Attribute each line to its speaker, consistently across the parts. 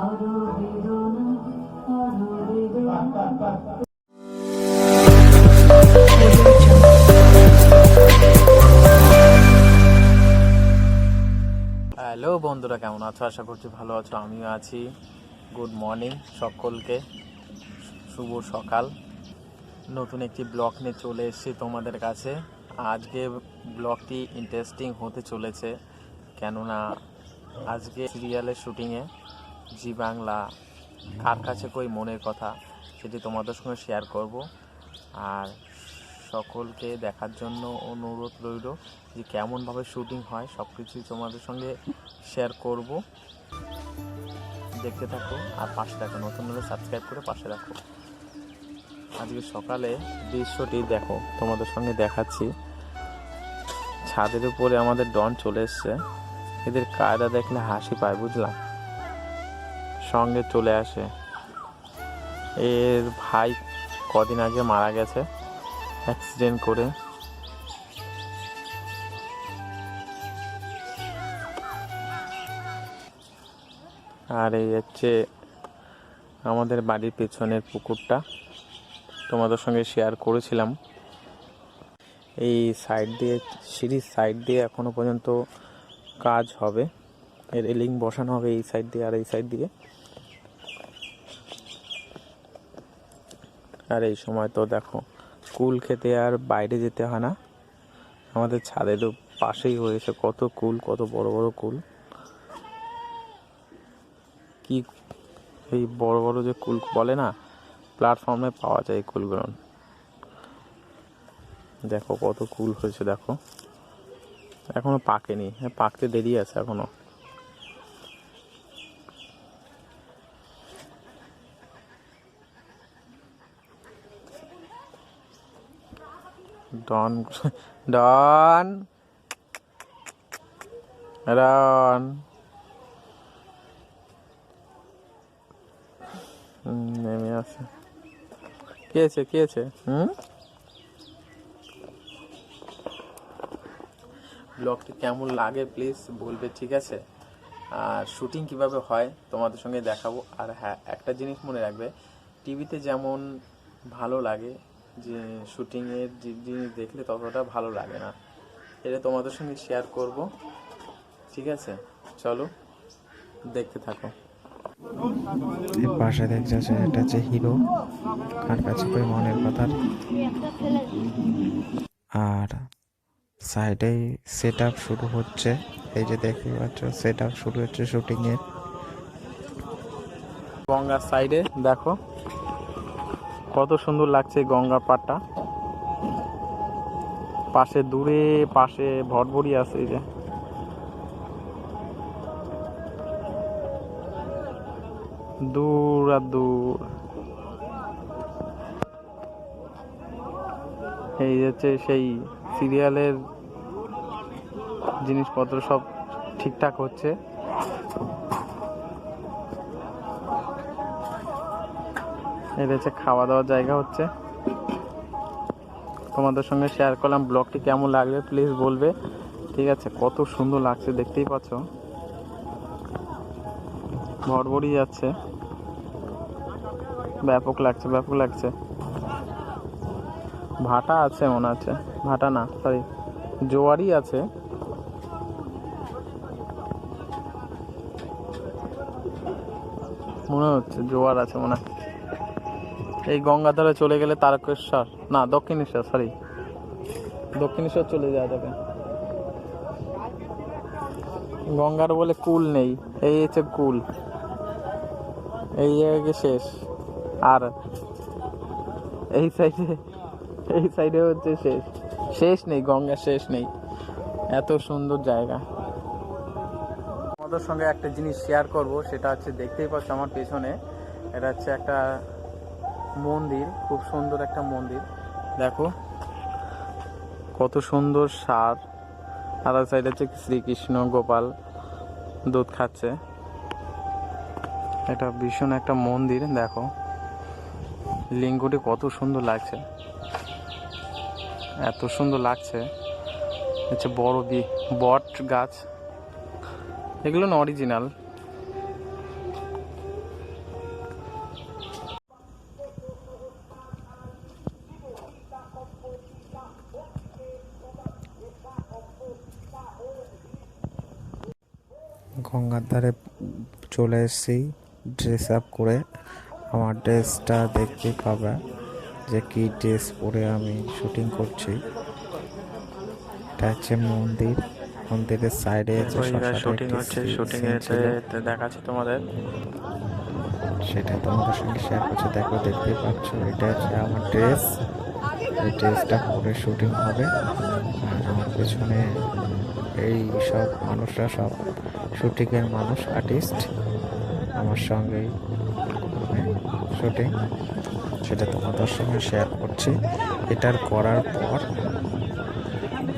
Speaker 1: আরও বেদনা
Speaker 2: আরও বন্ধুরা কেমন আছো? আশা করছি ভালো আছো, আমিও আছি। গুড মর্নিং সকলকে। শুভ সকাল। নতুন একটি ব্লগ নিয়ে চলে এসেছি তোমাদের কাছে। আজকে ব্লগটি ইন্টারেস্টিং হতে চলেছে। কেননা আজকে সিরিয়ালের শুটিংয়ে জি বাংলা কার কাছে কই মনের কথা সেটি তোমাদের সঙ্গে শেয়ার করব। আর সকলকে দেখার জন্য অনুরোধ রইল যে কেমনভাবে শুটিং হয় সব কিছুই তোমাদের সঙ্গে শেয়ার করব। দেখতে থাকো আর পাশে থাকো, নতুন হলে সাবস্ক্রাইব করে পাশে রাখো। আজকে সকালে দৃশ্যটি দেখো, তোমাদের সঙ্গে দেখাচ্ছি। ছাদের উপরে আমাদের ডন চলে এসছে। এদের কায়দা দেখলে হাসি পায় বুঝলাম সঙ্গে চলে আসে। এর ভাই কদিন আগে মারা গেছে। অ্যাক্সিডেন্ট করে। আর এই হচ্ছে আমাদের বাড়ির পেছনের পুকুরটা। তোমাদের সঙ্গে শেয়ার করেছিলাম। এই সাইড দিয়ে, সিঁড়ির সাইড দিয়ে এখনও পর্যন্ত কাজ হবে। এর রেলিং বসানো হবে এই সাইড দিয়ে আর এই সাইড দিয়ে। আর এই সময় তো দেখো কুল খেতে আর বাইরে যেতে হয় না। আমাদের ছাদেরও পাশেই হয়েছে কত কুল, কত বড় বড় কুল। কি এই বড় বড় যে কুল বলে না প্ল্যাটফর্মে পাওয়া যায় কুলগুলো। দেখো কত কুল হয়েছে, দেখো। এখনও পাকেনি হ্যাঁ পাকতে দেরি আছে এখনও। ডন ডন। হুম, নেমে আছে কে আছে কে আছে? হুম? ব্লগটি কেমন লাগে প্লিজ বলবে ঠিক আছে? আর শুটিং কীভাবে হয় তোমাদের সঙ্গে দেখাবো। আর হ্যাঁ একটা জিনিস মনে রাখবে টিভিতে যেমন ভালো লাগে যে শুটিংয়ের যে জিনিস দেখলে ততটা ভালো লাগে না। এটা তোমাদের সঙ্গে শেয়ার করব। ঠিক আছে? চলো দেখতে থাকো।
Speaker 3: পাশে দেখছে এটা হচ্ছে হিরো কার কাছে কই মনের কথা। আর সাইডে সেট আপ শুরু হচ্ছে। এই যে দেখতে পাচ্ছ সেট আপ শুরু হচ্ছে শুটিং এর।
Speaker 2: গঙ্গার সাইডে দেখো। কত সুন্দর লাগছে গঙ্গার পাড়টা। পাশে দূরে পাশে ভটভরি আছে এই যে। দূর আর দূর। এই হচ্ছে সেই সিরিয়ালের জিনিসপত্র সব ঠিকঠাক হচ্ছে। এটা হচ্ছে খাওয়া দাওয়ার জায়গা হচ্ছে। তোমাদের সঙ্গে শেয়ার করলাম ব্লগটি কেমন লাগবে প্লিজ বলবে। ঠিক আছে, কত সুন্দর লাগছে, দেখতেই পাচ্ছ। ভরভরি যাচ্ছে। ব্যাপক লাগছে ব্যাপক লাগছে। ভাটা আছে মনে আছে ভাটা না সরি জোয়ারি আছে। মনে হচ্ছে জোয়ার আছে মনে হয় এই গঙ্গাধারে চলে গেলে তারকেশ্বর। না, দক্ষিণেশ্বর সরি দক্ষিণেশ্বর চলে যাওয়া যাবে। গঙ্গার বলে কুল নেই, এই হচ্ছে কুল। এই জায়গায় শেষ। আর এই সাইডে এই সাইডে হচ্ছে শেষ। শেষ নেই গঙ্গার শেষ নেই। এত সুন্দর জায়গা। আমাদের সঙ্গে একটা জিনিস শেয়ার করব, সেটা হচ্ছে দেখতেই পাচ্ছ আমার পেছনে। এটা হচ্ছে একটা মন্দির, খুব সুন্দর একটা মন্দির। দেখো, কত সুন্দর সার। আর সাইড হচ্ছে শ্রীকৃষ্ণ, গোপাল দুধ খাচ্ছে। এটা ভীষণ একটা মন্দির, দেখো। লিঙ্গটি কত সুন্দর লাগছে। এত সুন্দর লাগছে। হচ্ছে বড় বট গাছ। এগুলো অরিজিনাল
Speaker 3: গঙ্গার ধারে চলে এসেছি ড্রেস আপ করে। আমার ড্রেসটা দেখতে পাবে যে কি ড্রেস পরে আমি শুটিং করছি। এটা হচ্ছে মন্দির। মন্দিরের সাইডে
Speaker 2: শুটিং হচ্ছে শুটিং দেখাচ্ছি তোমাদের।
Speaker 3: সেটা তোমাদের সঙ্গে শেয়ার করছি। দেখো দেখতেই পাচ্ছ এটা হচ্ছে আমার ড্রেস এই ড্রেসটা পরে শুটিং হবে। আর আমার পেছনে এই সব মানুষরা সব শুটিংয়ের মানুষ আর্টিস্ট আমার করবে শুটিং। সেটা তোমাদের সঙ্গে শেয়ার করছি। এটার করার পর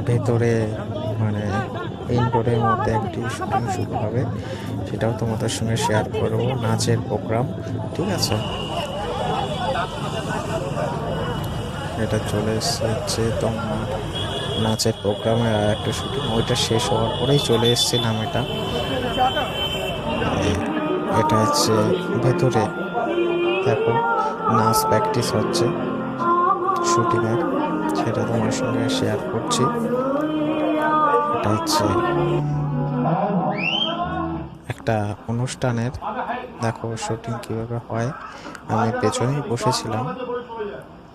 Speaker 3: ভেতরে মানে ইনডোরের মধ্যে একটি শুটিং শুরু হবে। সেটাও তোমাদের সঙ্গে শেয়ার করব। নাচের প্রোগ্রাম ঠিক আছে? এটা চলে এসেছে তোমার নাচের প্রোগ্রামে আর একটা শুটিং ওইটা শেষ হওয়ার পরেই চলে এসেছিলাম এটা। এটা হচ্ছে ভেতরে। দেখো নাচ প্র্যাকটিস হচ্ছে শুটিংয়ের সেটা তোমার সঙ্গে শেয়ার করছি। এটা হচ্ছে একটা অনুষ্ঠানের, দেখো শুটিং কীভাবে হয়। আমি পেছনেই বসেছিলাম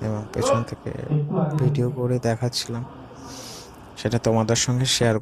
Speaker 3: এবং পেছন থেকে ভিডিও করে দেখাচ্ছিলাম। সেটা তোমাদের সঙ্গে শেয়ার